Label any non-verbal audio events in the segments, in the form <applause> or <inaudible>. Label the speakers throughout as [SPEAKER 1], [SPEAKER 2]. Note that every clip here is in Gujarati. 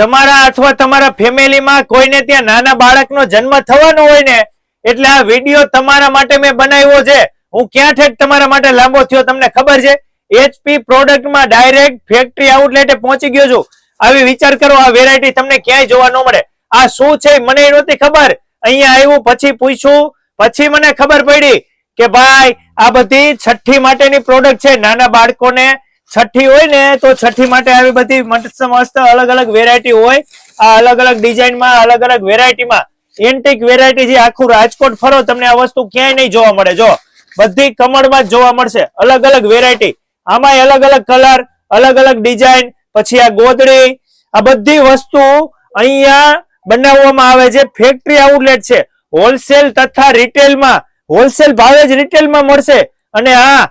[SPEAKER 1] તમારા અથવા તમારા ફેમિલીમાં કોઈને ત્યાં નાના બાળકનો જન્મ થવાનો હોય ને, એટલે આ વીડિયો તમારા માટે મેં બનાવ્યો છે. હું ક્યાં ઠેક તમારા માટે લાંબો થયો તમને ખબર છે? એચપી પ્રોડક્ટમાં ડાયરેક્ટ ફેક્ટરી આઉટલેટે પહોંચી ગયો છું. આવી વિચાર કરો, આ વેરાયટી તમને ક્યાંય જોવા ન મળે. આ શું છે મને નહોતી ખબર. અહીંયા આવ્યું, પછી પૂછ્યું, પછી મને ખબર પડી કે ભાઈ, આ બધી છઠ્ઠી માટેની પ્રોડક્ટ છે. નાના બાળકોને છઠ્ઠી હોય ને, તો છઠ્ઠી માટે આવી બધી મસ્ત મસ્ત અલગ અલગ વેરાયટી હોય. આ અલગ અલગ ડિઝાઇનમાં અલગ અલગ વેરાયટીમાં એન્ટિક વેરાયટી જે આખું રાજકોટ ફરો, તમને આ વસ્તુ ક્યાંય નહીં જોવા મળે. જો, બધી કમળમાં જ જોવા મળશે. અલગ અલગ વેરાયટી આમાં અલગ અલગ કલર અલગ અલગ ડિઝાઇન પછી આ ગોદડી, આ બધી વસ્તુ અહીંયા બનાવવામાં આવે છે. ફેક્ટરી આઉટલેટ છે. હોલસેલ તથા રિટેલમાં હોલસેલ ભાવે જ રિટેલમાં મળશે. અને હા,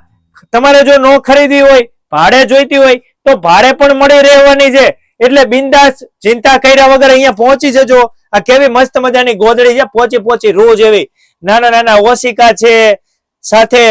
[SPEAKER 1] તમારે જો નો ખરીદી હોય ભાડે જોઈતી હોય તો ભાડે પણ મળી રહેવાની છે. એટલે બિંદાસ ચિંતા કર્યા વગર અહીંયા પહોંચી જજો. આ કેવી મસ્ત મજાની ગોદડી છે. પહોંચી પહોંચી રોજ એવી નાના નાના ઓશિકા છે. સાથે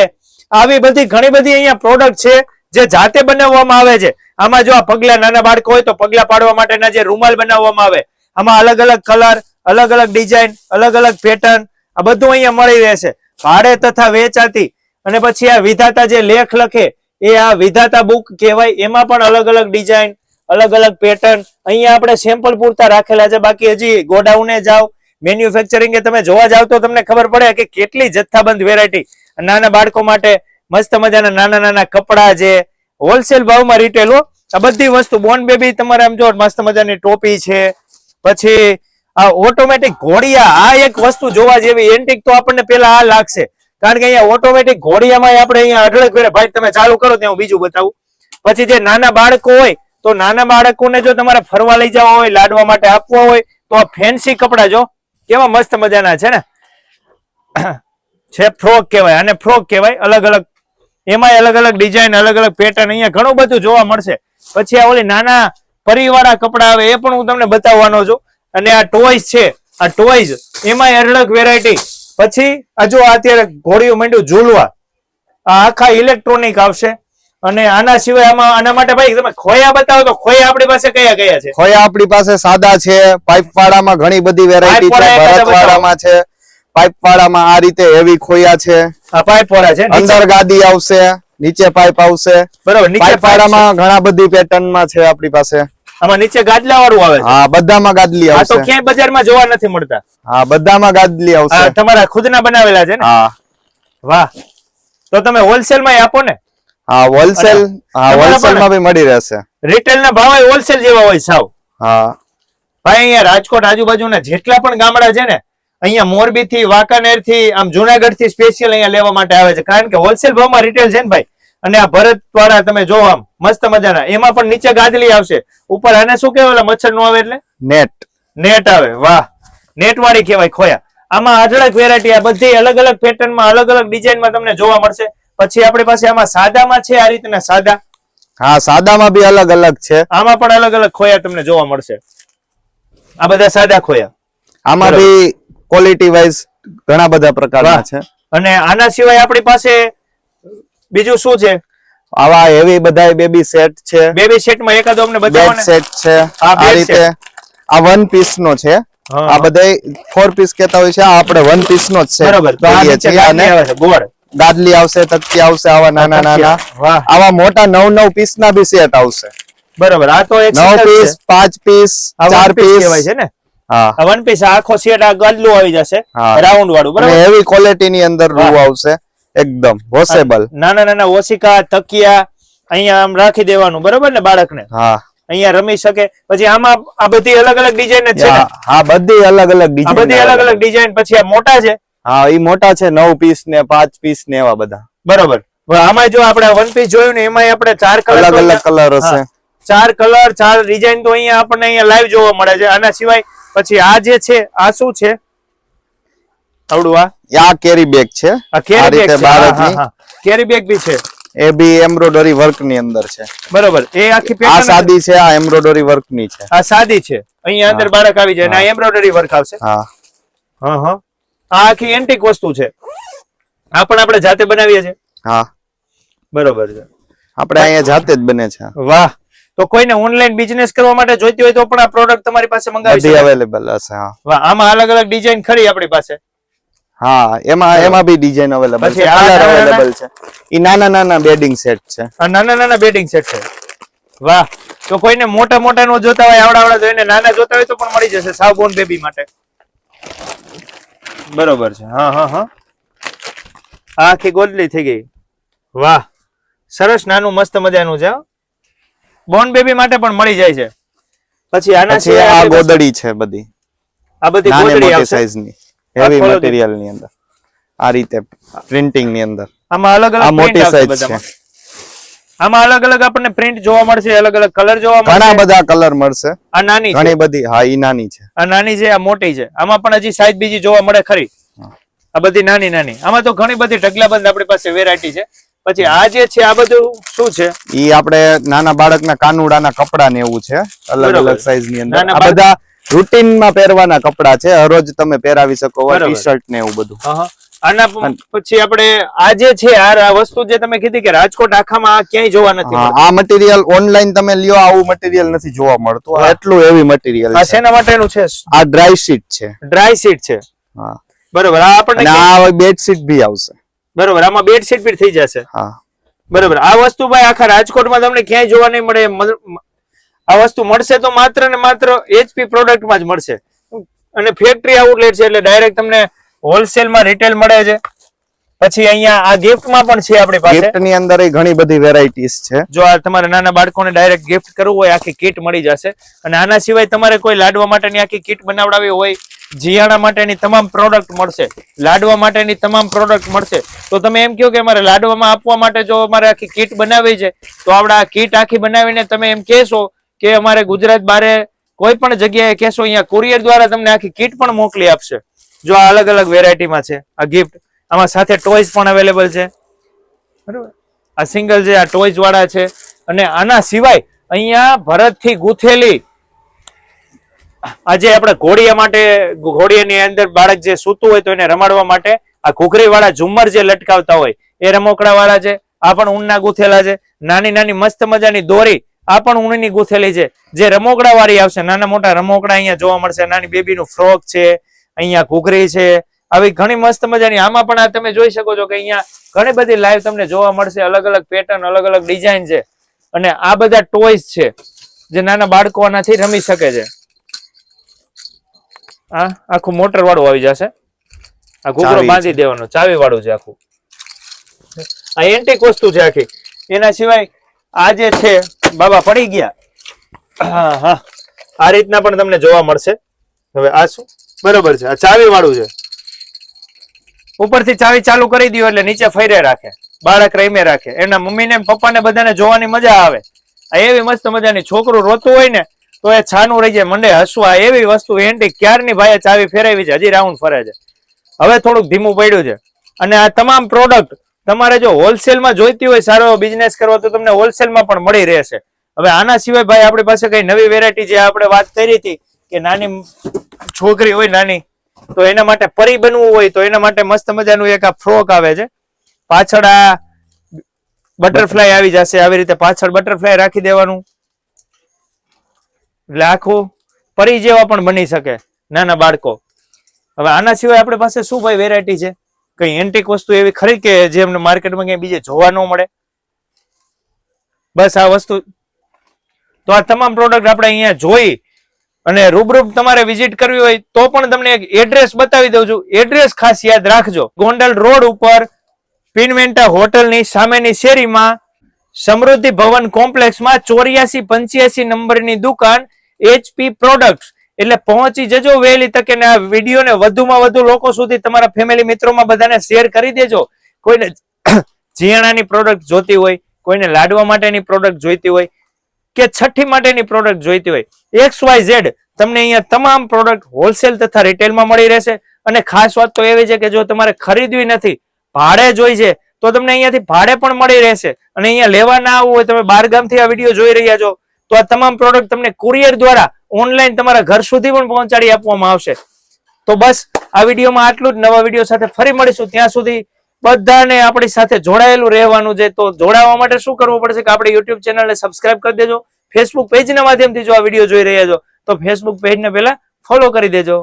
[SPEAKER 1] આવી બધી ઘણી બધી અહીંયા પ્રોડક્ટ છે જે જાતે બનાવવામાં આવે છે. આમાં જો આ પગલા નાના બાળકો હોય તો પગલા પાડવા માટેના જે રૂમાલ બનાવવામાં આવે. આમાં અલગ અલગ કલર અલગ અલગ ડિઝાઇન અલગ અલગ પેટર્ન આ બધું અહીંયા મળી રહેશે. ભાડે તથા વેચાતી અને પછી આ વિધાતા જે લેખ લખે એ આ વિધાતા બુક કહેવાય. એમાં પણ અલગ અલગ ડિઝાઇન અલગ અલગ પેટર્ન અહીંયા આપણે સેમ્પલ પૂરતા રાખેલા છે. બાકી હજી ગોડાઉને જાઓ મેન્યુફેક્ચરિંગ તમે જોવા જાવ તો તમને ખબર પડે કે કેટલી જથ્થાબંધ વેરાયટી નાના બાળકો માટે મસ્ત મજાના નાના નાના કપડા છે હોલસેલ ભાવમાં રિટેલ આ બધી વસ્તુ. બોન બેબી તમારે આમ જો મસ્ત મજાની ટોપી છે. પછી આ ઓટોમેટિક ઘોડિયા, આ એક વસ્તુ જોવા જેવી એન્ટિક તો આપણને પેલા આ લાગશે. કારણ કે અહીંયા ઓટોમેટિક ઘોડિયામાં આપણે અહીંયા અઢળક વેરે ભાઈ, તમે ચાલુ કરો ત્યાં હું બીજું બતાવું. પછી જે નાના બાળકો હોય, તો નાના બાળકોને જો તમારે ફરવા લઈ જવા હોય, લાડવા માટે આપવા હોય, તો આ ફેન્સી કપડા જો, કેવા મસ્ત મજાના છે ને? <clears throat> છે ફ્રોક કહેવાય. અને ફ્રોક કહેવાય. અલગ અલગ એમાં અલગ અલગ ડિઝાઇન અલગ અલગ પેટર્ન અહીંયા ઘણું બધું જોવા મળશે. પછી આ ઓલી નાના પરિવાળા કપડા આવે, એ પણ હું તમને બતાવવાનો છું. અને આ ટોયસ છે. આ ટોયસ એમાંય અઢળક વેરાયટી પછી હજુ જો અત્યારે ઘોડીઓ માંડ્યું ઝૂલવા આ આખા ઇલેક્ટ્રોનિક આવશે. અને આના સિવાય આમાં આના માટે ભાઈ તમે ખોયા બતાવો તો ખોયા આપણી પાસે કયા કયા છે?
[SPEAKER 2] ખોયા આપણી પાસે સાદા છે પાઇપ વાળામાં ઘણી બધી વેરાયટી છે ભરત વાળામાં છે પાઇપ વાળામાં આ રીતે હેવી ખોયા છે.
[SPEAKER 1] આ પાઇપ વાળા છે
[SPEAKER 2] અંદર ગાદી આવશે નીચે પાઇપ આવશે.
[SPEAKER 1] બરોબર નીચે
[SPEAKER 2] પાઇપ વાળામાં ઘણા બધી પેટર્નમાં છે આપણી પાસે.
[SPEAKER 1] આમાં નીચે ગાદલા વાળું આવે
[SPEAKER 2] હા બધામાં ગાદલી
[SPEAKER 1] આ તો
[SPEAKER 2] આવશે.
[SPEAKER 1] ક્યાંય બજારમાં જોવા નથી મળતા.
[SPEAKER 2] હા બધામાં ગાદલી આવશે.
[SPEAKER 1] તમારા ખુદના બનાવેલા છે ને?
[SPEAKER 2] હા.
[SPEAKER 1] વાહ. તો તમે હોલસેલમાં આપો ને.
[SPEAKER 2] હા હોલસેલ હા હોલસેલમાં ભી મળી રહેશે.
[SPEAKER 1] રિટેલ ના ભાવ હોલસેલ જેવા હોય સાવ.
[SPEAKER 2] હા.
[SPEAKER 1] ભાઈ અહીંયા રાજકોટ આજુબાજુના જેટલા પણ ગામડા છે ને અહીંયા મોરબી થી વાંકાનેરથી આમ જુનાગઢથી સ્પેશિયલ અહીંયા લેવા માટે આવે છે. કારણ કે હોલસેલ ભાવમાં રિટેલ છે ને ભાઈ. અને આ ભરત દ્વારા તમે જો આમ મસ્ત મજાના એમાં પણ નીચે ગાદલી આવશે. ઉપર આને શું કહેવાય? મચ્છર નો આવે એટલે?
[SPEAKER 2] નેટ.
[SPEAKER 1] નેટ આવે. વાહ. નેટ વાળી કહેવાય ખોયા. આમાં અઢળક વેરાયટી આ બધી અલગ અલગ પેટર્નમાં અલગ અલગ ડિઝાઇનમાં તમને જોવા મળશે. પછી આપણી પાસે આમાં સાદામાં છે આ રીતના સાદા.
[SPEAKER 2] હા સાદામાં બી અલગ અલગ છે.
[SPEAKER 1] આમાં પણ અલગ અલગ ખોયા તમને જોવા મળશે. આ બધા સાદા ખોયા.
[SPEAKER 2] આમાં બી ક્વોલિટી વાઇઝ ઘણા બધા પ્રકારના. છે.
[SPEAKER 1] અને આના સિવાય આપણી પાસે બીજું શું છે?
[SPEAKER 2] આવા હેવી બધા બેબી સેટ છે.
[SPEAKER 1] બેબી સેટમાં એકાદો અમને બતાવો
[SPEAKER 2] સેટ છે.
[SPEAKER 1] આ
[SPEAKER 2] રીતે આ વન પીસ નો છે. આ બધા ફોર પીસ કેતા હોય છે. આ આપણે વન પીસ નો જ છે
[SPEAKER 1] બરાબર. તો આ નીચે આવે છે. ગોળ.
[SPEAKER 2] ગાદલી આવશે તકતી આવશે આવા નાના નાના. આવા મોટા નવ નવ પીસ ના બી સેટ આવશે.
[SPEAKER 1] બરોબર. આ તો એક
[SPEAKER 2] નવ પીસ પાંચ પીસ ચાર પીસ
[SPEAKER 1] કહેવાય છે ને?
[SPEAKER 2] હા.
[SPEAKER 1] વન પીસ આખો સેટ આ ગાદલું આવી જશે. રાઉન્ડ વાળું. બરાબર?
[SPEAKER 2] હેવી ક્વોલિટી ની અંદર રૂ આવશે. એકદમ વોશેબલ
[SPEAKER 1] નાના નાના ઓશિકા તકિયા અહીંયા આમ રાખી દેવાનું બરોબર ને બાળકને?
[SPEAKER 2] હા.
[SPEAKER 1] અહીંયા રમી શકે. પછી આમાં આ બધી અલગ અલગ ડિઝાઇન છે
[SPEAKER 2] હા બધી અલગ અલગ
[SPEAKER 1] ડિઝાઇન બધી અલગ અલગ ડિઝાઇન પછી આ મોટા છે?
[SPEAKER 2] હા એ મોટા છે નવ પીસ ને પાંચ પીસ ને એવા બધા.
[SPEAKER 1] બરોબર. આમાં જો આપણે વન પીસ જોયું ને એમાં આપણે ચાર કલર
[SPEAKER 2] અલગ અલગ કલર હશે.
[SPEAKER 1] ચાર કલર ચાર ડિઝાઇન તો અહીંયા આપણને અહીંયા લાઈવ જોવા મળે છે. આના સિવાય પછી આ જે છે આ શું છે? આવડું આ?
[SPEAKER 2] આ કેરી બેગ છે.
[SPEAKER 1] આ
[SPEAKER 2] આ
[SPEAKER 1] કેરી બેગ
[SPEAKER 2] રીતે બાળકની
[SPEAKER 1] કેરી બેગ બી છે.
[SPEAKER 2] એ બી એમ્બ્રોડરી વર્કની અંદર છે.
[SPEAKER 1] બરોબર. એ આખી
[SPEAKER 2] આ સાદી છે આ એમ્બ્રોડરી વર્કની છે.
[SPEAKER 1] આ સાદી છે. અહીંયા અંદર બાળક આવી જાય આ એમ્બ્રોડરી વર્ક આવશે.
[SPEAKER 2] હા.
[SPEAKER 1] હા હા. આ આખી એન્ટિક વસ્તુ છે. આ પણ આપણે જાતે બનાવીએ છીએ.
[SPEAKER 2] હા.
[SPEAKER 1] બરોબર છે.
[SPEAKER 2] આપણે અહીંયા જાતે જ બને છે.
[SPEAKER 1] વાહ. તો કોઈને ઓનલાઈન બિઝનેસ કરવા માટે જોઈતી હોય તો પણ આ પ્રોડક્ટ તમારી પાસે મંગાવી
[SPEAKER 2] અવેલેબલ હશે હા.
[SPEAKER 1] વાહ, આમાં અલગ અલગ ડિઝાઇન ખરી આપણી પાસે.
[SPEAKER 2] હા એમાં એમાં બી ડિઝાઇન અવેલેબલ છે કલર અવેલેબલ છે. ઈ નાના નાના બેડિંગ સેટ છે.
[SPEAKER 1] આ નાના નાના બેડિંગ સેટ છે. વાહ તો કોઈને મોટા મોટા નો જોતા હોય આવડા આવડા જોઈને નાના જોતા હોય તો પણ મળી જશે સાવ બોર્ન બેબી માટે. બરોબર છે. હા હા હા. આખી ગોદલી થઈ ગઈ. વાહ સરસ નાનું મસ્ત મજાનું છે બોર્ન બેબી માટે પણ મળી જાય છે. પછી આના છે
[SPEAKER 2] આ ગોદડી છે બધી.
[SPEAKER 1] આ બધી ગોદડી આવશે?
[SPEAKER 2] સાઈઝની. હેવી મટીરીયલની અંદર. આ રીતે પ્રિન્ટિંગની અંદર.
[SPEAKER 1] આમાં અલગ
[SPEAKER 2] આ
[SPEAKER 1] અલગ
[SPEAKER 2] મોટી સાઈઝ છે.
[SPEAKER 1] આમાં અલગ અલગ આપણને પ્રિન્ટ જોવા મળશે અલગ અલગ કલર જોવા
[SPEAKER 2] ઘણા બધા કલર મળશે.
[SPEAKER 1] આ નાની છે.
[SPEAKER 2] ઘણી બધી હા ઈ નાની છે.
[SPEAKER 1] આ નાની છે આ મોટી છે. આમાં પણ હજી સાઈઝ બીજી જોવા મળે ખરી. આ બધી નાની નાની. આમાં તો ઘણી બધી ઢગલાબંધ આપણી પાસે વેરાયટી છે. પછી આ જે છે આ બધું શું છે?
[SPEAKER 2] ઈ આપણે નાના બાળકના કાનુડાના કપડા ને એવું છે. અલગ અલગ સાઈઝની અંદર. આ બધા રૂટીનમાં પહેરવાના કપડા છે. હરોજ તમે પહેરાવી શકો. ટી શર્ટ ને એવું બધું.
[SPEAKER 1] આના પછી આપણે આ જે છે આ વસ્તુ જે તમે કીધી કે રાજકોટ આખામાં ક્યાંય જોવા નથી
[SPEAKER 2] આ મટીરિયલ ઓનલાઈન તમે લ્યો આવું મટીરિયલ નથી જોવા મળતું. એટલું એવી મટીરિયલ છે.
[SPEAKER 1] શેના માટેનું છે?
[SPEAKER 2] આ ડ્રાય શીટ છે.
[SPEAKER 1] ડ્રાય શીટ છે.
[SPEAKER 2] હા.
[SPEAKER 1] બરોબર આ આપણને
[SPEAKER 2] ભી આવશે.
[SPEAKER 1] બરોબર આમાં બેડશીટ બી થઈ જશે.
[SPEAKER 2] હા.
[SPEAKER 1] બરોબર આ વસ્તુ ભાઈ આખા રાજકોટમાં તમને ક્યાંય જોવા નહીં મળે આ વસ્તુ મળશે તો માત્ર ને માત્ર એચપી પ્રોડક્ટમાં જ મળશે. અને ફેક્ટરી આઉટલેટ છે એટલે ડાયરેક્ટ તમને હોલસેલમાં રિટેલ મળે છે. પછી અહીંયા આ ગિફ્ટમાં પણ છે આપણી પાસે.
[SPEAKER 2] ગિફ્ટની અંદર ઘણી બધી વેરાયટીઝ છે.
[SPEAKER 1] જો આ તમારા નાના બાળકોને ડાયરેક્ટ ગિફ્ટ કરવું હોય આખી કીટ મળી જશે. અને આના સિવાય તમારે કોઈ લાડવા માટેની આખી કીટ બનાવડાવી હોય જીયાણા માટેની તમામ પ્રોડક્ટ મળશે. લાડવા માટેની તમામ પ્રોડક્ટ મળશે. તો તમે એમ કહો કે અમારે લાડવામાં આપવા માટે જો અમારે આખી કીટ બનાવવી છે તો આપણે આ કીટ આખી બનાવીને તમે એમ કહેશો કે અમારે ગુજરાત બારે કોઈ પણ જગ્યાએ કહેશો અહીંયા કુરિયર દ્વારા તમને આખી કીટ પણ મોકલી આપશે. જો આ અલગ અલગ વેરાયટીમાં છે. આ ગિફ્ટ આમાં સાથે ટોયઝ પણ અવેલેબલ છે. બરોબર. આ સિંગલ છે આ ટોયસ વાળા છે. અને આના સિવાય અહીંયા ભરતથી ગૂંથેલી આજે આપણે ઘોડિયા માટે ઘોડિયાની અંદર બાળક જે સૂતું હોય તો એને રમાડવા માટે આ ઘૂઘરી વાળા ઝુમ્મર જે લટકાવતા હોય એ રમોકડા વાળા છે. આ પણ ઊનના ગૂંથેલા છે. નાની નાની મસ્ત મજાની દોરી આ પણ ઊનની ગૂંથેલી છે. જે રમોકડા વાળી આવશે. નાના મોટા રમોકડા અહીંયા જોવા મળશે. નાની બેબીનું ફ્રોક છે અહીંયા ઘૂઘરી છે. આવી ઘણી મસ્ત મજાની આમાં પણ આ તમે જોઈ શકો છો કે અહીંયા ઘણી બધી લાઈવ તમને જોવા મળશે. અલગ અલગ પેટર્ન અલગ અલગ ડિઝાઇન છે. અને આ બધા ટોયસ છે જે નાના બાળકો આનાથી રમી શકે છે. આ આખું મોટર વાળું આવી જશે. આ ઘૂઘરો બાંધી દેવાનો. ચાવી વાળું છે આખું. આ એન્ટિક વસ્તુ છે આખી. એના સિવાય આ જે છે બાબા પડી ગયા. હા હા. આ રીતના પણ તમને જોવા મળશે. હવે આ શું? બરોબર છે. આ ચાવી વાળું છે. ઉપરથી ચાવી ચાલુ કરી દો એટલે નીચે ફેરે રાખે. બાળક રમે રાખે. એના મમ્મીને ને પપ્પાને બધાને જોવાની મજા આવે. આ એવી મસ્ત મજાની છોકરું રોતું હોય ને તો એ છાનું રહી જાય મંડે હસવા. એવી વસ્તુ એન્ટી ક્યારની ભાઈએ ચાવી ફેરવી છે? હજી રાઉન્ડ ફરે છે. હવે થોડુંક ધીમું પડ્યું છે. અને આ તમામ પ્રોડક્ટ તમારે જો હોલસેલમાં જોઈતી હોય સારો બિઝનેસ કરવો તો તમને હોલસેલમાં પણ મળી રહેશે. હવે આના સિવાય ભાઈ આપણી પાસે કઈ નવી વેરાયટી જે આપણે વાત કરી હતી કે નાની છોકરી હોય નાની, તો એના માટે પરી બનવું હોય તો એના માટે મસ્ત મજાનું એક આ ફ્રોક આવે છે. પાછળ આ બટરફ્લાય આવી જશે, આવી રીતે પાછળ બટરફ્લાય રાખી દેવાનું. એટલે આખું પરી જેવા પણ બની શકે નાના બાળકો. હવે આના સિવાય આપણી પાસે શું ભાઈ વેરાયટી છે? કઈ એન્ટિક વસ્તુ એવી ખરી કે જે અમને માર્કેટમાં ક્યાંય બીજે જોવા ન મળે? બસ આ વસ્તુ. તો આ તમામ પ્રોડક્ટ આપણે અહીંયા જોઈ અને રૂબરૂબ તમારે વિઝિટ કરવી હોય તો પણ તમને એક એડ્રેસ બતાવી દઉં છું. એડ્રેસ ખાસ યાદ રાખજો. ગોંડલ રોડ ઉપર પિનવેન્ટા હોટલની સામેની શેરીમાં સમૃદ્ધિ ભવન કોમ્પ્લેક્સમાં ચોર્યાસી પંચ્યાસી નંબરની દુકાન એચપી પ્રોડક્ટ એટલે પહોંચી જજો વહેલી તકે ને આ વિડીયોને વધુમાં વધુ લોકો સુધી તમારા ફેમિલી મિત્રોમાં બધાને શેર કરી દેજો. કોઈને <clears throat> જીયાણાની પ્રોડક્ટ જોતી હોય, કોઈને લાડવા માટેની પ્રોડક્ટ જોઈતી હોય કે છઠ્ઠી માટેની પ્રોડક્ટ જોઈતી હોય, એક્સ વાય ઝેડ તમને અહીંયા તમામ પ્રોડક્ટ હોલસેલ તથા રિટેલમાં મળી રહેશે. અને ખાસ વાત તો એવી છે કે જો તમારે ખરીદવી નથી, ભાડે જોઈ છે, તો તમને અહીંયાથી ભાડે પણ મળી રહેશે. અને અહીંયા લેવા ના આવવું હોય, તમે બારગામથી આ વીડિયો જોઈ રહ્યા છો, તો આ તમામ પ્રોડક્ટ તમને કુરિયર દ્વારા ઓનલાઈન તમારા ઘર સુધી પણ પહોંચાડી આપવામાં આવશે. તો બસ, આ વિડીયોમાં આટલું જ. નવા વીડિયો સાથે ફરી મળીશું. ત્યાં સુધી બધાને આપણી સાથે જોડાયેલું રહેવાનું છે. તો જોડાવા માટે શું કરવું પડશે કે આપણે યુટ્યુબ ચેનલને સબસ્ક્રાઇબ કરી દેજો. ફેસબુક પેજના માધ્યમથી જો આ વીડિયો જોઈ રહ્યા છો, તો ફેસબુક પેજને પહેલા ફોલો કરી દેજો.